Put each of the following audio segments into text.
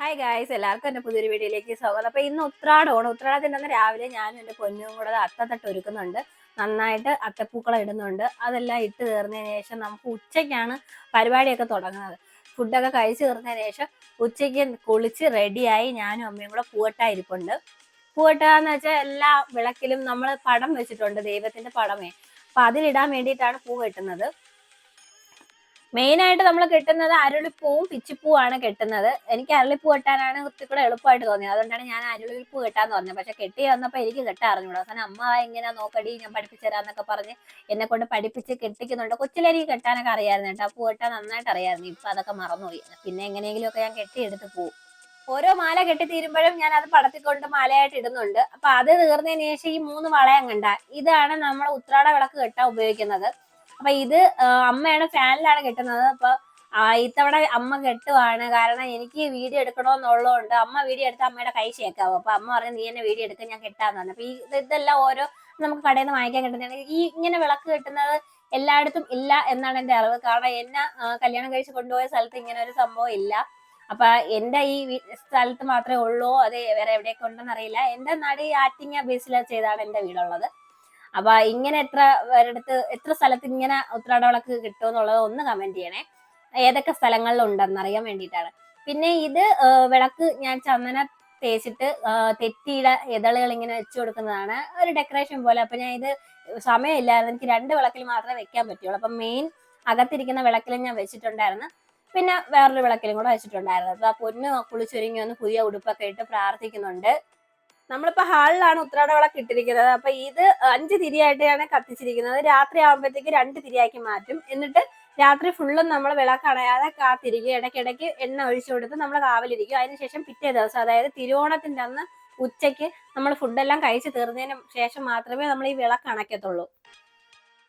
Hi guys എല്ലാവർക്കും എന്റെ പുതിയൊരു വീഡിയോയിലേക്ക് സ്വാഗതം. അപ്പോൾ ഇന്ന് ഉത്രാടമാണ്. ഉത്രാടത്തിന്റെ അന്ന് രാവിലെ ഞാനും എന്റെ പൊന്നും കൂടെ അത് അത്തത്തട്ട് ഒരുക്കുന്നുണ്ട്. നന്നായിട്ട് അത്തപ്പൂക്കളം ഇടുന്നുണ്ട്. അതെല്ലാം ഇട്ട് തീർന്നതിന് ശേഷം നമുക്ക് ഉച്ചയ്ക്കാണ് പരിപാടിയൊക്കെ തുടങ്ങുന്നത്. ഫുഡൊക്കെ കഴിച്ച് തീർന്നതിന് ശേഷം ഉച്ചയ്ക്ക് കുളിച്ച് റെഡിയായി ഞാനും അമ്മയും കൂടെ പൂവട്ടായിരിപ്പുണ്ട്. പൂവട്ടാന്ന് വെച്ചാൽ എല്ലാ വിളക്കിലും നമ്മൾ പടം വെച്ചിട്ടുണ്ട്. ദൈവത്തിന്റെ പടമേ. അപ്പൊ അതിലിടാൻ വേണ്ടിയിട്ടാണ് പൂ കെട്ടുന്നത് മെയിൻ ആയിട്ട് നമ്മൾ കെട്ടുന്നത് അരുളിപ്പൂവും പിച്ചിപ്പൂവാണ് കെട്ടുന്നത്. എനിക്ക് അരുളിപ്പൂ കെട്ടാനാണ് കുട്ടികളെ എളുപ്പമായിട്ട് തോന്നിയത്. അതുകൊണ്ടാണ് ഞാൻ അരുളിപ്പൂ കെട്ടാന്ന് പറഞ്ഞത്. പക്ഷെ കെട്ടി വന്നപ്പോൾ എനിക്ക് കെട്ടാൻ അറിഞ്ഞൂടാ അവസാനം അമ്മ എങ്ങനെയാ നോക്കടി ഞാൻ പഠിപ്പിച്ചു തരാന്നൊക്കെ പറഞ്ഞ് എന്നെ കൊണ്ട് പഠിപ്പിച്ച് കെട്ടിക്കുന്നുണ്ട്. കൊച്ചിലെനിക്ക് കെട്ടാനൊക്കെ അറിയായിരുന്നു കേട്ടോ. പൂ കെട്ടാൻ നന്നായിട്ട് അറിയായിരുന്നു ഇപ്പൊ അതൊക്കെ മറന്നുപോയി. പിന്നെ എങ്ങനെയെങ്കിലും ഒക്കെ ഞാൻ കെട്ടിയെടുത്ത് പോകും ഓരോ മാല കെട്ടി തീരുമ്പോഴും ഞാൻ അത് പടത്തിക്കൊണ്ട് മാലയായിട്ട് ഇടുന്നുണ്ട്. അപ്പൊ അത് തീർന്നതിന് ശേഷം ഈ മൂന്ന് വളയം കണ്ട ഇതാണ് നമ്മൾ ഉത്രാട വിളക്ക് കെട്ടാൻ ഉപയോഗിക്കുന്നത്. അപ്പൊ ഇത് അമ്മയാണ് ഫാനിലാണ് കെട്ടുന്നത്. അപ്പൊ ഇത്തവണ അമ്മ കെട്ടുവാണ്. കാരണം എനിക്ക് വീഡിയോ എടുക്കണമെന്നുള്ളതുകൊണ്ട് അമ്മ വീഡിയോ എടുത്ത് അമ്മയുടെ കൈ ഷേക്കാവും. അപ്പൊ അമ്മ പറഞ്ഞു നീ എന്നെ വീഡിയോ എടുക്കാൻ ഞാൻ കെട്ടാന്ന് പറഞ്ഞു. അപ്പൊ ഈ ഇതെല്ലാം ഓരോ നമുക്ക് കടയിൽ നിന്ന് വാങ്ങിക്കാൻ കിട്ടുന്നതാണ്. ഈ ഇങ്ങനെ വിളക്ക് കെട്ടുന്നത് എല്ലായിടത്തും ഇല്ല എന്നാണ് എന്റെ അറിവ്. കാരണം എന്നെ കല്യാണം കഴിച്ച് കൊണ്ടുപോയ സ്ഥലത്ത് ഇങ്ങനെ ഒരു സംഭവം ഇല്ല. അപ്പൊ എന്റെ ഈ സ്ഥലത്ത് മാത്രമേ ഉള്ളൂ. അത് വേറെ എവിടെയൊക്കെ ഉണ്ടെന്ന് അറിയില്ല. എന്റെ നാട് ഈ ആറ്റിങ്ങ ബേസിൽ ചെയ്താണ് എന്റെ വീടുള്ളത്. അപ്പൊ ഇങ്ങനെ എത്ര പേരെടുത്ത് എത്ര സ്ഥലത്ത് ഇങ്ങനെ ഉത്രാട വിളക്ക് കിട്ടുമെന്നുള്ളത് ഒന്ന് കമന്റ് ചെയ്യണേ. ഏതൊക്കെ സ്ഥലങ്ങളിൽ ഉണ്ടെന്ന് അറിയാൻ വേണ്ടിയിട്ടാണ്. പിന്നെ ഇത് വിളക്ക് ഞാൻ ചന്ദന തേച്ചിട്ട് തെറ്റിയുടെ ഇതളുകൾ ഇങ്ങനെ വെച്ചു കൊടുക്കുന്നതാണ് ഒരു ഡെക്കറേഷൻ പോലെ. അപ്പൊ ഞാൻ ഇത് സമയമില്ലായിരുന്നു. എനിക്ക് രണ്ട് വിളക്കിൽ മാത്രമേ വെക്കാൻ പറ്റുള്ളൂ. അപ്പൊ മെയിൻ അകത്തിരിക്കുന്ന വിളക്കിലും ഞാൻ വെച്ചിട്ടുണ്ടായിരുന്നു. പിന്നെ വേറൊരു വിളക്കിലും കൂടെ വെച്ചിട്ടുണ്ടായിരുന്നു. അപ്പൊ ആ പൊന്ന് കുളിച്ചൊരുങ്ങി വന്ന് പുതിയ ഉടുപ്പൊക്കെ ഇട്ട് പ്രാർത്ഥിക്കുന്നുണ്ട്. നമ്മളിപ്പോ ഹാളിലാണ് ഉത്രാട വിളക്ക് ഇട്ടിരിക്കുന്നത്. അപ്പൊ ഇത് അഞ്ച് തിരിയായിട്ടാണ് കത്തിച്ചിരിക്കുന്നത്. രാത്രി ആകുമ്പോഴത്തേക്ക് രണ്ട് തിരിയാക്കി മാറ്റും. എന്നിട്ട് രാത്രി ഫുള്ളും നമ്മൾ വിളക്ക് അണയാതെ കാത്തിരിക്കും. ഇടയ്ക്കിടയ്ക്ക് എണ്ണ ഒഴിച്ചു കൊടുത്ത് നമ്മൾ കാവലിരിക്കും. അതിനുശേഷം പിറ്റേ ദിവസം അതായത് തിരുവോണത്തിന്റെ അന്ന് ഉച്ചയ്ക്ക് നമ്മൾ ഫുഡെല്ലാം കഴിച്ചു തീർന്നതിന് ശേഷം മാത്രമേ നമ്മൾ ഈ വിളക്ക് അണയ്ക്കത്തുള്ളൂ.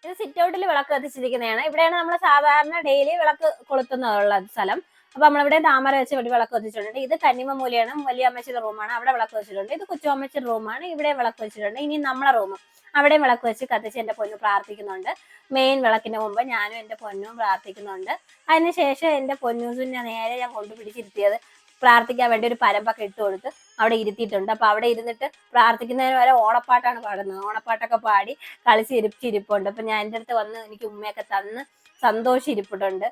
ഇത് സിറ്റ് ഔട്ടിൽ വിളക്ക് കത്തിച്ചിരിക്കുന്നതാണ്. ഇവിടെയാണ് നമ്മൾ സാധാരണ ഡെയിലി വിളക്ക് കൊളുത്തുന്നുള്ള സ്ഥലം. അപ്പൊ നമ്മളിവിടെ താമര വെച്ച് ഇവിടെ വിളക്ക് വെച്ചിട്ടുണ്ട്. ഇത് കന്നിമ മൂലയാണ് വലിയ അമ്മച്ചിയുടെ റൂമാണ് അവിടെ വിളക്ക് വെച്ചിട്ടുണ്ട്. ഇത് കൊച്ചു അമ്മച്ചിയുടെ റൂമാണ് ഇവിടെ വിളക്ക് വെച്ചിട്ടുണ്ട്. ഇനി നമ്മളെ റൂം അവിടെ വിളക്ക് വെച്ച് കത്തിച്ച് എന്റെ പൊന്നു പ്രാർത്ഥിക്കുന്നുണ്ട്. മെയിൻ വിളക്കിന്റെ മുമ്പ് ഞാനും എന്റെ പൊന്നും പ്രാർത്ഥിക്കുന്നുണ്ട്. അതിനുശേഷം എന്റെ പൊന്നൂസിനെ നേരെ ഞാൻ കൊണ്ടുപിടിച്ചിരുത്തിയത് പ്രാർത്ഥിക്കാൻ വേണ്ടി ഒരു പരമ്പൊക്കെ ഇട്ട് കൊടുത്ത് അവിടെ ഇരുത്തിയിട്ടുണ്ട്. അപ്പൊ അവിടെ ഇരുന്നിട്ട് പ്രാർത്ഥിക്കുന്നതിന് വരെ ഓണപ്പാട്ടാണ് പാടുന്നത്. ഓണപ്പാട്ടൊക്കെ പാടി കളിച്ച് ഇരിപ്പിച്ചിരിപ്പുണ്ട്. അപ്പൊ ഞാൻ എന്റെ അടുത്ത് വന്ന് എനിക്ക് ഉമ്മയൊക്കെ തന്ന് സന്തോഷം ഇരിപ്പിട്ടുണ്ട്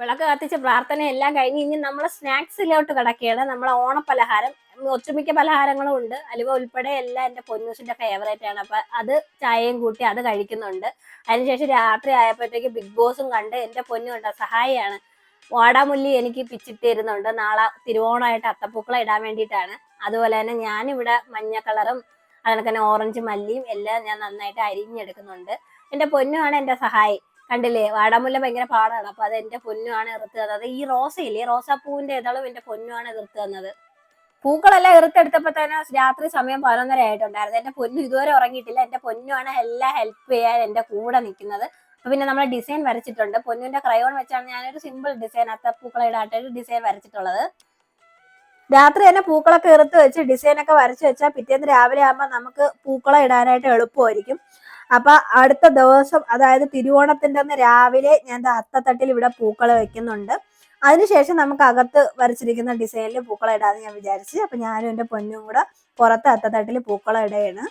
വിളക്ക് കത്തിച്ച് പ്രാർത്ഥന എല്ലാം കഴിഞ്ഞ് ഇനി നമ്മൾ സ്നാക്സിലോട്ട് കിടക്കുകയാണ്. നമ്മളെ ഓണപ്പലഹാരം ഒട്ടുമിക്ക പലഹാരങ്ങളും ഉണ്ട്. അലുവ ഉൾപ്പെടെ എല്ലാം എന്റെ പൊന്നൂസിന്റെ ഫേവറേറ്റ് ആണ്. അപ്പൊ അത് ചായയും കൂട്ടി അത് കഴിക്കുന്നുണ്ട്. അതിനുശേഷം രാത്രി ആയപ്പോഴത്തേക്ക് ബിഗ് ബോസും കണ്ട് എന്റെ പൊന്നു കണ്ട സഹായിയാണ്. വാടാമുല്ലി എനിക്ക് പിച്ചിട്ട് തരുന്നുണ്ട് നാളെ തിരുവോണമായിട്ട് അത്തപ്പൂക്കള ഇടാൻ വേണ്ടിയിട്ടാണ്. അതുപോലെ തന്നെ ഞാനിവിടെ മഞ്ഞ കളറും അതുപോലെ തന്നെ ഓറഞ്ച് മല്ലിയും എല്ലാം ഞാൻ നന്നായിട്ട് അരിഞ്ഞെടുക്കുന്നുണ്ട്. എന്റെ പൊന്നുമാണ് എന്റെ സഹായി. കണ്ടില്ലേ? വാടാമുല്ല ഭയങ്കര പാടാണ്. അപ്പൊ അത് എന്റെ പൊന്നുമാണ് എറുത്ത് തന്നത്. ഈ റോസയില്ലേ? റോസാപ്പൂവിന്റെ ഏതാളും എന്റെ പൊന്നുമാണ് എതിർത്ത് തന്നത്. പൂക്കളെല്ലാം എറുത്തെടുത്തപ്പോ തന്നെ രാത്രി സമയം പതിനൊന്നര ആയിട്ടുണ്ടായിരുന്നു. എന്റെ പൊന്നു ഇതുവരെ ഉറങ്ങിയിട്ടില്ല. എന്റെ പൊന്നുമാണ് എല്ലാം ഹെൽപ്പ് ചെയ്യാൻ എന്റെ കൂടെ നിൽക്കുന്നത്. അപ്പൊ പിന്നെ നമ്മൾ ഡിസൈൻ വരച്ചിട്ടുണ്ട്. പൊന്നുവിന്റെ ക്രയോൺ വെച്ചാണ് ഞാനൊരു സിമ്പിൾ ഡിസൈൻ അത്തപ്പൂക്കളായിട്ട് ഒരു ഡിസൈൻ വരച്ചിട്ടുള്ളത്. രാത്രി തന്നെ പൂക്കളൊക്കെ എറുത്ത് വെച്ച് ഡിസൈൻ ഒക്കെ വരച്ച് വെച്ചാൽ പിറ്റേന്ന് രാവിലെ ആകുമ്പോൾ നമുക്ക് പൂക്കളം ഇടാനായിട്ട് എളുപ്പമായിരിക്കും. അപ്പൊ അടുത്ത ദിവസം അതായത് തിരുവോണത്തിന്റെ അന്ന് രാവിലെ ഞാൻ അത്തത്തട്ടിൽ ഇവിടെ പൂക്കൾ വെക്കുന്നുണ്ട്. അതിനുശേഷം നമുക്ക് അകത്ത് വരച്ചിരിക്കുന്ന ഡിസൈനിൽ പൂക്കളം ഇടാന്ന് ഞാൻ വിചാരിച്ചു. അപ്പൊ ഞാനും എന്റെ പൊന്നും കൂടെ പുറത്ത് അത്തത്തട്ടിൽ പൂക്കളം ഇടുകയാണ്.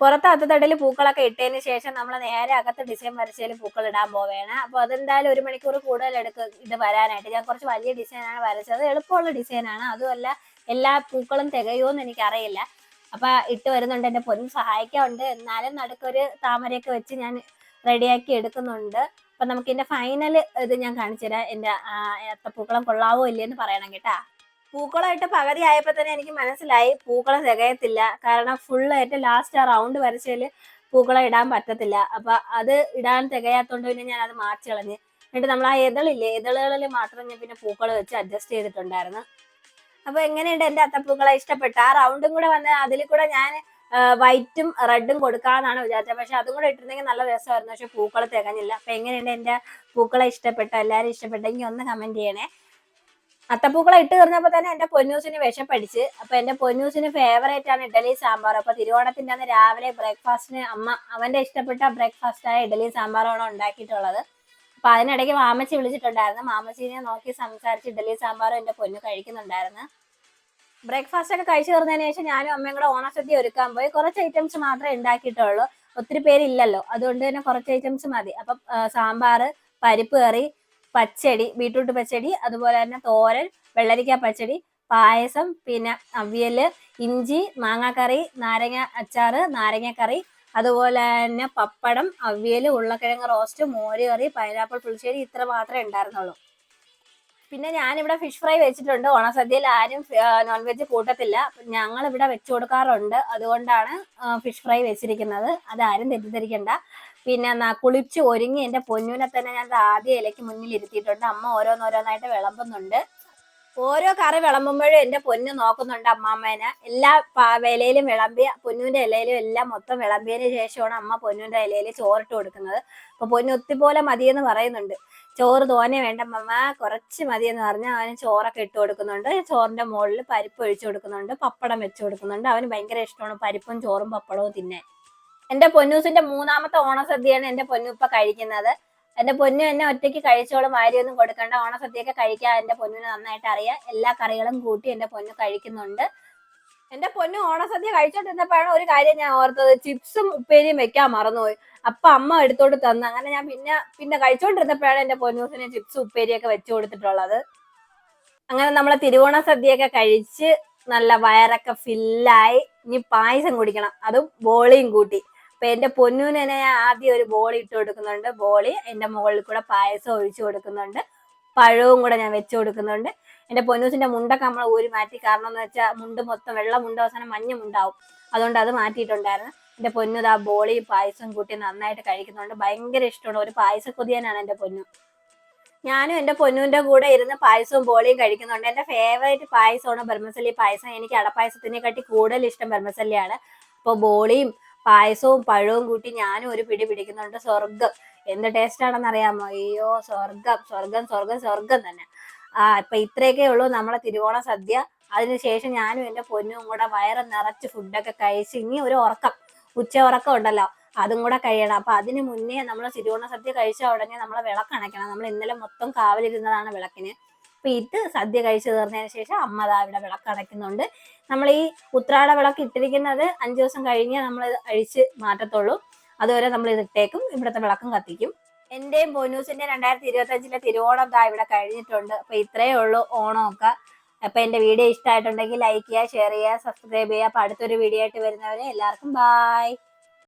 പുറത്ത് അത്തത്തട്ടിൽ പൂക്കളൊക്കെ ഇട്ടതിന് ശേഷം നമ്മൾ നേരെ അകത്ത് ഡിസൈൻ വരച്ചതിൽ പൂക്കൾ ഇടാൻ പോവുകയാണ്. അപ്പൊ അതെന്തായാലും ഒരു മണിക്കൂർ കൂടുതൽ എടുക്കും ഇത് വരാനായിട്ട്. ഞാൻ കുറച്ച് വലിയ ഡിസൈനാണ് വരച്ചത്. എളുപ്പമുള്ള ഡിസൈനാണ്. അതുമല്ല എല്ലാ പൂക്കളും തികയുമെന്ന് എനിക്കറിയില്ല. അപ്പൊ ഇട്ട് വരുന്നുണ്ട് എന്റെ പൊന്നും സഹായിക്കാറുണ്ട് എന്നാലും നടുക്കൊരു താമരയൊക്കെ വെച്ച് ഞാൻ റെഡിയാക്കി എടുക്കുന്നുണ്ട്. അപ്പൊ നമുക്ക് ഇതിന്റെ ഫൈനൽ ഇത് ഞാൻ കാണിച്ചു തരാം. എന്റെ ഏത്തപ്പൂക്കളം കൊള്ളാവോ ഇല്ലേന്ന് പറയണം കേട്ടാ. പൂക്കളമായിട്ട് പകുതി ആയപ്പോ തന്നെ എനിക്ക് മനസ്സിലായി പൂക്കളം തികയത്തില്ല. കാരണം ഫുള്ള് ആയിട്ട് ലാസ്റ്റ് ആ റൗണ്ട് വരച്ചതിൽ പൂക്കളം ഇടാൻ പറ്റത്തില്ല. അപ്പൊ അത് ഇടാൻ തികയാത്തോണ്ട് പിന്നെ ഞാൻ അത് മാറ്റി കളഞ്ഞ്. എന്നിട്ട് നമ്മൾ ആ എതളില്ലേ എതളുകളിൽ മാത്രം ഞാൻ പിന്നെ പൂക്കളം വെച്ച് അഡ്ജസ്റ്റ് ചെയ്തിട്ടുണ്ടായിരുന്നു. അപ്പൊ എങ്ങനെയുണ്ട് എന്റെ അത്തപ്പൂക്കളെ ഇഷ്ടപ്പെട്ട. ആ റൗണ്ടും കൂടെ വന്ന് അതിൽ കൂടെ ഞാൻ വൈറ്റും റെഡും കൊടുക്കാന്നാണ് വിചാരിച്ചത്. പക്ഷെ അതും കൂടെ ഇട്ടിരുന്നെങ്കിൽ നല്ല രസമായിരുന്നു. പക്ഷെ പൂക്കൾ തികഞ്ഞില്ല. അപ്പൊ എങ്ങനെയുണ്ട് എന്റെ പൂക്കളെ ഇഷ്ടപ്പെട്ട? എല്ലാവരും ഇഷ്ടപ്പെട്ടെങ്കിൽ ഒന്ന് കമന്റ് ചെയ്യണേ. അത്തപ്പൂക്കളെ ഇട്ട് തീർന്നപ്പോ തന്നെ എന്റെ പൊന്നൂസിന് വിഷപ്പടിച്ച് അപ്പൊ എന്റെ പൊന്നൂസിന് ഫേവറേറ്റ് ആണ് ഇഡലി സാമ്പാർ. അപ്പൊ തിരുവോണത്തിന്റെ അന്ന് രാവിലെ ബ്രേക്ക്ഫാസ്റ്റിന് അമ്മ അവന്റെ ഇഷ്ടപ്പെട്ട ബ്രേക്ക്ഫാസ്റ്റ് ആയ ഇഡലി സാമ്പാറാണ് ഉണ്ടാക്കിയിട്ടുള്ളത്. അപ്പൊ അതിനിടയ്ക്ക് മാമച്ചി വിളിച്ചിട്ടുണ്ടായിരുന്നു. മാമച്ചിനെ നോക്കി സംസാരിച്ച് ഇഡലി സാമ്പാറും എന്റെ പൊന്നു കഴിക്കുന്നുണ്ടായിരുന്നു. ബ്രേക്ക്ഫാസ്റ്റ് ഒക്കെ കഴിച്ചു തീർന്നതിന് ശേഷം ഞാനും അമ്മയും കൂടെ ഓണസദ്യ ഒരുക്കാൻ പോയി. കുറച്ച് ഐറ്റംസ് മാത്രമേ ഉണ്ടാക്കിയിട്ടുള്ളൂ. ഒത്തിരി പേരില്ലല്ലോ. അതുകൊണ്ട് തന്നെ കുറച്ച് ഐറ്റംസ് മതി. അപ്പം സാമ്പാർ പരിപ്പ് കറി പച്ചടി ബീട്രൂട്ട് പച്ചടി അതുപോലെ തന്നെ തോരൻ വെള്ളരിക്ക പച്ചടി പായസം പിന്നെ അവിയൽ ഇഞ്ചി മാങ്ങാക്കറി നാരങ്ങ അച്ചാറ് നാരങ്ങക്കറി അതുപോലെ തന്നെ പപ്പടം അവിയൽ ഉരുളക്കിഴങ്ങ് റോസ്റ്റ് മോര് കറി പൈനാപ്പിൾ പുളിശ്ശേരി ഇത്ര മാത്രമേ ഉണ്ടായിരുന്നുള്ളൂ. പിന്നെ ഞാനിവിടെ ഫിഷ് ഫ്രൈ വെച്ചിട്ടുണ്ട്. ഓണസദ്യയിൽ ആരും നോൺ വെജ് കൂട്ടത്തില്ല. ഞങ്ങൾ ഇവിടെ വെച്ചു കൊടുക്കാറുണ്ട്. അതുകൊണ്ടാണ് ഫിഷ് ഫ്രൈ വെച്ചിരിക്കുന്നത്. അതാരും തെറ്റിദ്ധരിക്കണ്ട. പിന്നെ കുളിച്ച് ഒരുങ്ങി എന്റെ പൊന്നുവിനെ തന്നെ ഞാൻ ആദ്യ ഇലയ്ക്ക് മുന്നിൽ ഇരുത്തിയിട്ടുണ്ട്. അമ്മ ഓരോന്നോരോന്നായിട്ട് വിളമ്പുന്നുണ്ട്. ഓരോ കറി വിളമ്പുമ്പോഴും എന്റെ പൊന്നു നോക്കുന്നുണ്ട് അമ്മാമ്മേനെ എല്ലാ വിലയിലും വിളമ്പിയ വിളമ്പി പൊന്നുവിന്റെ ഇലയിലും എല്ലാം മൊത്തം വിളമ്പിയതിന് ശേഷമാണ് അമ്മ പൊന്നുവിന്റെ ഇലയിൽ ചോറിട്ട് കൊടുക്കുന്നത്. അപ്പൊ പൊന്നു ഒത്തിപ്പോലെ മതിയെന്ന് പറയുന്നുണ്ട്. ചോറ് തോനെ വേണ്ട മമ്മ കുറച്ച് മതിയെന്ന് പറഞ്ഞാൽ അവന് ചോറൊക്കെ ഇട്ട് കൊടുക്കുന്നുണ്ട്. ചോറിന്റെ മുകളിൽ പരിപ്പ് ഒഴിച്ചു കൊടുക്കുന്നുണ്ട് പപ്പടം വെച്ച് കൊടുക്കുന്നുണ്ട്. അവന് ഭയങ്കര ഇഷ്ടമാണ് പരിപ്പും ചോറും പപ്പടവും തിന്നാൻ. എന്റെ പൊന്നൂസിന്റെ മൂന്നാമത്തെ ഓണസദ്യയാണ് എന്റെ പൊന്നു ഇപ്പൊ കഴിക്കുന്നത്. എന്റെ പൊന്നു എന്നെ ഒറ്റയ്ക്ക് കഴിച്ചോളും ആരെയൊന്നും കൊടുക്കണ്ട. ഓണസദ്യയൊക്കെ കഴിക്കാൻ എന്റെ പൊന്നിന് നന്നായിട്ട് അറിയാം. എല്ലാ കറികളും കൂട്ടി എന്റെ പൊന്നു കഴിക്കുന്നുണ്ട്. എന്റെ പൊന്നു ഓണസദ്യ കഴിച്ചോണ്ടിരുന്നപ്പോഴാണ് ഒരു കാര്യം ഞാൻ ഓർത്തത്. ചിപ്സും ഉപ്പേരിയും വെക്കാൻ മറന്നുപോയി. അപ്പൊ അമ്മ എടുത്തോണ്ട് തന്നു. അങ്ങനെ ഞാൻ പിന്നെ പിന്നെ കഴിച്ചോണ്ടിരുന്നപ്പോഴാണ് എന്റെ പൊന്നൂസിന് ചിപ്സും ഉപ്പേരിയൊക്കെ വെച്ചു കൊടുത്തിട്ടുള്ളത്. അങ്ങനെ നമ്മളെ തിരുവോണ സദ്യയൊക്കെ കഴിച്ച് നല്ല വയറൊക്കെ ഫില്ലായി ഇനി പായസം കുടിക്കണം. അതും ബോളിയും കൂട്ടി. അപ്പൊ എന്റെ പൊന്നൂനെ ഞാൻ ആദ്യം ഒരു ബോളി ഇട്ട് കൊടുക്കുന്നുണ്ട്. ബോളി എന്റെ മുകളിൽ കൂടെ പായസം ഒഴിച്ചു കൊടുക്കുന്നുണ്ട്. പഴവും കൂടെ ഞാൻ വെച്ചു കൊടുക്കുന്നുണ്ട്. എന്റെ പൊന്നൂസിന്റെ മുണ്ടൊക്കെ നമ്മൾ ഊരി മാറ്റി കാരണം എന്ന് വെച്ചാൽ മുണ്ട് മൊത്തം വെള്ള മുണ്ട് അവസാനം മഞ്ഞ മുണ്ടാവും. അതുകൊണ്ട് അത് മാറ്റിയിട്ടുണ്ടായിരുന്നു. എന്റെ പൊന്നു ആ ബോളി പായസം കൂട്ടി നന്നായിട്ട് കഴിക്കുന്നുണ്ട്. ഭയങ്കര ഇഷ്ടമാണ്. ഒരു പായസ കൊതിയാനാണ് എന്റെ പൊന്നു. ഞാനും എന്റെ പൊന്നുവിന്റെ കൂടെ ഇരുന്ന് പായസവും ബോളിയും കഴിക്കുന്നുണ്ട്. എന്റെ ഫേവറേറ്റ് പായസമാണ് ബർമസല്ലി പായസം. എനിക്ക് അടപ്പായസത്തിനെ കാട്ടി കൂടുതൽ ഇഷ്ടം ബർമസല്ലിയാണ് അപ്പോൾ ബോളിയും പായസവും പഴവും കൂട്ടി ഞാനും ഒരു പിടി പിടിക്കുന്നുണ്ട്. സ്വർഗം എന്ത് ടേസ്റ്റ് ആണെന്ന് അറിയാമോ? അയ്യോ സ്വർഗം സ്വർഗം സ്വർഗം സ്വർഗം തന്നെ. ആ ഇപ്പൊ ഇത്രയൊക്കെ ഉള്ളൂ നമ്മളെ തിരുവോണ സദ്യ. അതിനുശേഷം ഞാനും എന്റെ പൊന്നും കൂടെ വയറ് നിറച്ച് ഫുഡൊക്കെ കഴിച്ച് ഇനി ഒരു ഉറക്കം. ഉച്ച ഉറക്കം ഉണ്ടല്ലോ. അതും കൂടെ കഴിയണം. അപ്പൊ അതിന് മുന്നേ നമ്മൾ തിരുവോണ സദ്യ കഴിച്ച ഉടനെ നമ്മൾ വിളക്കണയ്ക്കണം നമ്മൾ ഇന്നലെ മൊത്തം കാവലിരുന്നതാണ് വിളക്കിന്. അപ്പൊ ഇത് സദ്യ കഴിച്ചു തീർന്നതിന് ശേഷം അമ്മ ദാ ഇവിടെ വിളക്കണയ്ക്കുന്നുണ്ട് നമ്മൾ ഈ ഉത്രാട വിളക്ക് ഇട്ടിരിക്കുന്നത് അഞ്ചു ദിവസം കഴിഞ്ഞേ നമ്മൾ അഴിച്ച് മാറ്റത്തുള്ളൂ. അതുവരെ നമ്മൾ ഇത് ഇട്ടേക്കും. ഇവിടുത്തെ വിളക്കും കത്തിക്കും. എന്റെയും ബോനൂസിന്റെ രണ്ടായിരത്തി ഇരുപത്തി അഞ്ചിലെ തിരുവോണം ദാ ഇവിടെ കഴിഞ്ഞിട്ടുണ്ട്. അപ്പൊ ഇത്രയേ ഉള്ളൂ ഓണമൊക്കെ. അപ്പൊ എന്റെ വീഡിയോ ഇഷ്ടമായിട്ടുണ്ടെങ്കിൽ ലൈക്ക് ചെയ്യുക ഷെയർ ചെയ്യുക സബ്സ്ക്രൈബ് ചെയ്യുക. അപ്പൊ അടുത്തൊരു വീഡിയോ ആയിട്ട് വരുന്നവരെ എല്ലാവർക്കും ബായ്